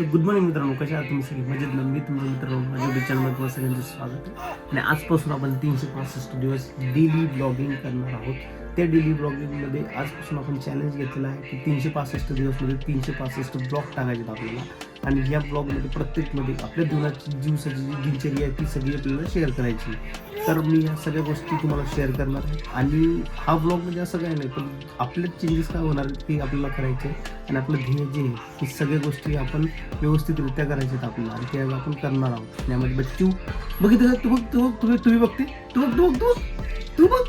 तर good morning मित्रांनो कशा आहात तुम्ही सगळे? मजेत ना? मी तुमचा मित्रांनो माझ्या युट्यूब चॅनलमध्ये तुम्हाला सगळ्यांचं स्वागत आहे. आणि आजपासून आपण तीनशे पासष्ट दिवस डेली ब्लॉगिंग करणार आहोत. त्या डेली ब्लॉगिंगमध्ये आजपासून आपण चॅलेंज घेतलेला आहे की तीनशे पासष्ट दिवसमध्ये तीनशे पासष्ट ब्लॉग टाकायचे आहेत आपल्याला. आणि या ब्लॉगमध्ये प्रत्येकमध्ये आपल्या जीवनाची दिवसाची जी दिनचर्या आहे ती सगळी आपल्याला शेअर करायची तर मी ह्या सगळ्या गोष्टी तुम्हाला शेअर करणार आहे. आणि हा ब्लॉग म्हणजे असं काही नाही पण आपल्यात चेंजेस काय होणार ते आपल्याला करायचे आणि आपलं ध्येय जे आहे की सगळ्या गोष्टी आपण व्यवस्थितरित्या करायच्या आहेत आपल्याला. आणि ते आपण करणार आहोत. त्यामध्ये बच्चू बघितलं तू बघ तू बघ तुम्ही तुम्ही बघते. तू बघ तू बघ तू तू बघ.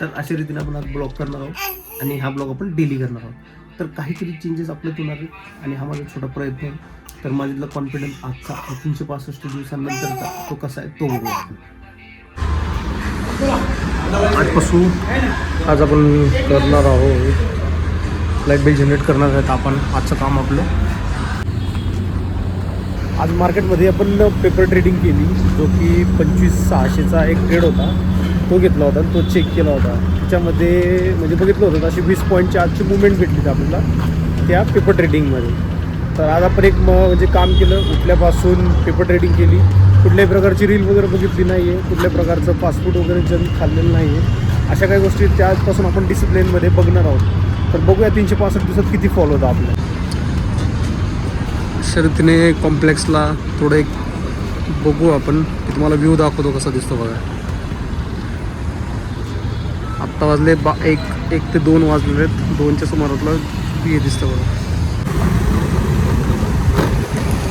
तर अशा रीतीने आपण आज ब्लॉग करणार आहोत. आणि हा ब्लॉग आपण डेली करणार आहोत. तर काहीतरी चेंजेस आपल्यात होणार आहेत आणि हा माझा छोटा प्रयत्न आहे. तर माझ्यातला कॉन्फिडन्स आजचा तीनशे पासष्ट दिवसांनंतरचा तो कसा आहे तो बघूया. आपण आजपासून आज आपण करणार आहोत. लाइट बिल जनरेट करणार आहेत आपण. आजचं काम आपलं. आज मार्केटमध्ये आपण पेपर ट्रेडिंग केली जो की पंचवीस सहाशेचा एक ट्रेड होता. तो घेतला होता आणि तो चेक केला होता. त्याच्यामध्ये म्हणजे बघितलं होतं अशी वीस पॉईंटची आजची मुवमेंट भेटली आपल्याला त्या पेपर ट्रेडिंगमध्ये तर आज आपण एक म- म्हणजे काम केलं उठल्यापासून पेपर ट्रेडिंग केली. कुठल्याही प्रकारची रील वगैरे बघितली नाही आहे कुठल्या प्रकारचं फास्टफूड वगैरे जंक खाल्लेलं नाही आहे अशा काही गोष्टी त्यापासून आपण डिसिप्लिनमध्ये बघणार आहोत. तर बघूया तीनशे पासष्ट दिवसात किती फॉलो होतं आपलं. शर्तीने कॉम्प्लेक्सला थोडं एक बघू आपण. की तुम्हाला व्ह्यू दाखवतो कसा दिसतो बघा. आत्ता वाजले बा एक एक ते दोन वाजलेले आहेत. दोनच्या सुमारातला हे दिसतं बघा.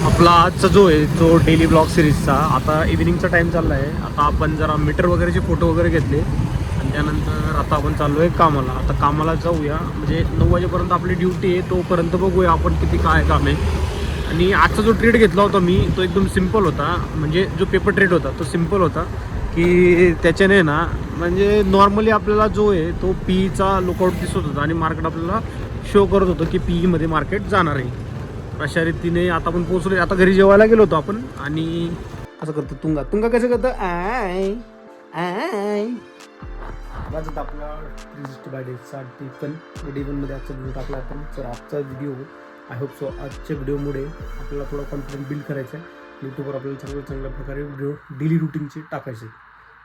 आपला आजचा जो आहे जो डेली ब्लॉग सिरीजचा आता इव्हिनिंगचा टाईम चालला आहे आता आपण जरा मीटर वगैरेचे फोटो वगैरे घेतले. आणि त्यानंतर आता आपण चाललो आहे कामाला. आता कामाला जाऊया. म्हणजे नऊ वाजेपर्यंत आपली ड्युटी आहे तोपर्यंत बघूया आपण किती काय काम आहे. आणि आजचा जो ट्रेड घेतला होता मी तो एकदम सिंपल होता. म्हणजे जो पेपर ट्रेड होता तो सिंपल होता. की त्याच्याने ना म्हणजे नॉर्मली आपल्याला जो आहे तो पीईचा लुकआउट दिसत होता आणि मार्केट आपल्याला शो करत होतं की पीईमध्ये मार्केट जाणार आहे. अशा रीतीने आता आपण पोहोचलो आता घरी जेवायला गेलो होतो आपण आणि असं करतो तुंगा. तुंगा कसं करतं? आय आय. माझं आपला थ्री सिक्स्टी बाय डेजसाठी पण डी पणमध्ये आजचा व्हिडिओ टाकला आपण. तर आजचा व्हिडिओ आय होप सो आजच्या व्हिडिओमुळे आपल्याला थोडा कॉन्फिडन्स बिल्ड करायचा आहे. यूट्यूबवर आपल्याला चांगल्या चांगल्या प्रकारे व्हिडिओ डेली रुटीनचे टाकायचे.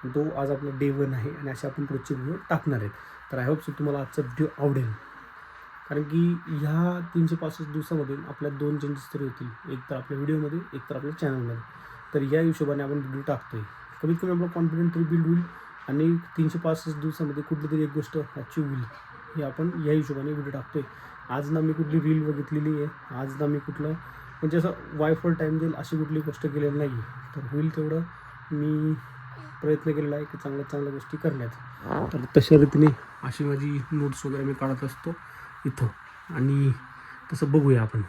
तो आज आपला डे वन आहे आणि असे आपण रोजचे व्हिडिओ टाकणार आहेत. तर आय होप सो तुम्हाला आजचा व्हिडिओ आवडेल. कारण की ह्या तीनशे पासष्ट दिवसामध्ये आपल्या दोन चेंजेस तरी होतील. एक तर आपल्या व्हिडिओमध्ये एक तर आपल्या चॅनलमध्ये तर या हिशोबाने आपण व्हिडिओ टाकतोय. कमीत कमी आपला कॉन्फिडंट तरी बिल्ड होईल आणि तीनशे पासष्ट दिवसामध्ये कुठली तरी एक गोष्ट अचीव होईल हे आपण या हिशोबाने व्हिडिओ टाकतोय. आज ना मी कुठली रील बघितलेली आहे. आज ना मी कुठलं म्हणजे असं वायफळ टाईम देईल अशी कुठली गोष्ट केलेली नाही आहे तर होईल तेवढं. मी प्रयत्न केलेला आहे की चांगल्या चांगल्या गोष्टी करण्यात तर तशा रीतीने अशी माझी नोट्स वगैरे मी काढत असतो इथं. आणि तसं बघूया आपण.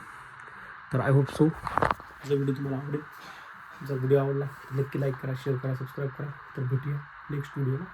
तर आय होप सो जर व्हिडिओ तुम्हाला आवडेल. जर व्हिडिओ आवडला नक्की लाईक करा शेअर करा सबस्क्राईब करा. तर भेटूया नेक्स्ट व्हिडिओला